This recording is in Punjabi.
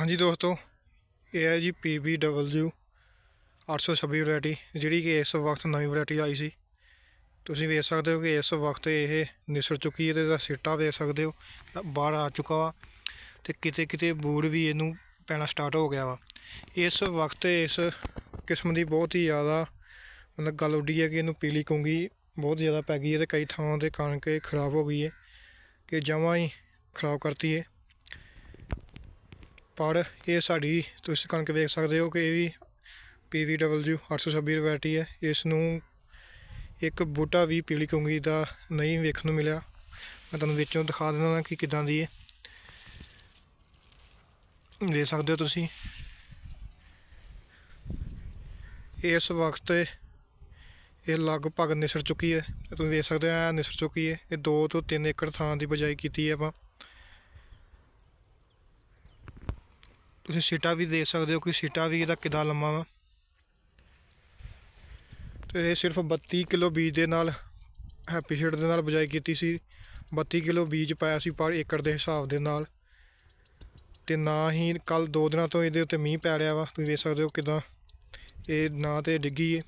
ਹਾਂਜੀ ਦੋਸਤੋ, ਇਹ ਹੈ ਜੀ PBW 826 ਵੈਰਾਈਟੀ, ਜਿਹੜੀ ਕਿ ਇਸ ਵਕਤ ਨਵੀਂ ਵੈਰਾਈਟੀ ਆਈ ਸੀ। ਤੁਸੀਂ ਵੇਖ ਸਕਦੇ ਹੋ ਕਿ ਇਸ ਵਕਤ ਇਹ ਨਿਸਰ ਚੁੱਕੀ ਹੈ ਤੇ ਇਹਦਾ ਸਿੱਟਾ ਵੇਖ ਸਕਦੇ ਹੋ ਬਾਹਰ ਆ ਚੁੱਕਾ ਵਾ ਤੇ ਕਿਤੇ ਕਿਤੇ ਬੂੜ ਵੀ ਇਹਨੂੰ ਪੈਣਾ ਸਟਾਰਟ ਹੋ ਗਿਆ ਵਾ। ਇਸ ਵਕਤ ਇਸ ਕਿਸਮ ਦੀ ਬਹੁਤ ਹੀ ਜ਼ਿਆਦਾ ਮਤਲਬ ਗੱਲ ਉੱਡੀ ਹੈ ਕਿ ਇਹਨੂੰ ਪੀਲੀ ਕੁੰਗੀ ਬਹੁਤ ਜ਼ਿਆਦਾ ਪੈ ਗਈ ਹੈ ਤੇ ਕਈ ਥਾਵਾਂ ਤੇ ਕਣਕ ਇਹ ਖਰਾਬ ਹੋ ਗਈ ਹੈ ਕਿ ਜਮਾਂ ਹੀ ਖਰਾਬ ਕਰਤੀ ਹੈ। ਪਰ ਇਹ ਸਾਡੀ, ਤੁਸੀਂ ਕਣਕ ਵੇਖ ਸਕਦੇ ਹੋ ਕਿ ਇਹ ਵੀ PVW 826 ਵੈਰਾਈਟੀ ਹੈ। ਇਸ ਨੂੰ ਇੱਕ ਬੂਟਾ ਵੀ ਪੀਲੀ ਕੁੰਗੀ ਦਾ ਨਹੀਂ ਵੇਖਣ ਨੂੰ ਮਿਲਿਆ। ਮੈਂ ਤੁਹਾਨੂੰ ਵਿੱਚੋਂ ਦਿਖਾ ਦਿੰਦਾ ਕਿ ਕਿਦਾਂ ਦੀ ਹੈ। ਵੇਖ ਸਕਦੇ ਹੋ ਤੁਸੀਂ। ਇਸ ਵਕਤ ਇਹ ਲਗਭਗ ਨਿਸਰ ਚੁੱਕੀ ਹੈ। ਤੁਸੀਂ ਵੇਖ ਸਕਦੇ ਹੋ, ਇਹ ਨਿਸਰ ਚੁੱਕੀ ਹੈ। ਇਹ 2 ਤੋਂ 3 ਏਕੜ ਥਾਂ ਦੀ ਬਜਾਈ ਕੀਤੀ ਹੈ ਆਪਾਂ। ਤੁਸੀਂ ਸੀਟਾ ਵੀ ਦੇਖ ਸਕਦੇ ਹੋ ਕਿ ਸੀਟਾ ਵੀ ਇਹਦਾ ਕਿੰਨਾ ਲੰਮਾ ਵਾ। ਤੇ ਇਹ ਸਿਰਫ 32 ਕਿਲੋ ਬੀਜ ਦੇ ਨਾਲ ਹੈਪੀ ਸੀਡ ਦੇ ਨਾਲ ਬਜਾਈ ਕੀਤੀ ਸੀ। 32 ਕਿਲੋ ਬੀਜ ਪਾਇਆ ਸੀ ਪਰ ਏਕੜ ਦੇ ਹਿਸਾਬ ਦੇ ਨਾਲ। ਤੇ ਨਾ ਹੀ ਕੱਲ ਦੋ ਦਿਨਾਂ ਤੋਂ ਇਹਦੇ ਉੱਤੇ ਮੀਂਹ ਪੈ ਰਿਹਾ ਵਾ। ਤੁਸੀਂ ਵੇਖ ਸਕਦੇ ਹੋ ਕਿਦਾਂ ਇਹ ਨਾ ਤੇ ਡਿੱਗੀ ਹੈ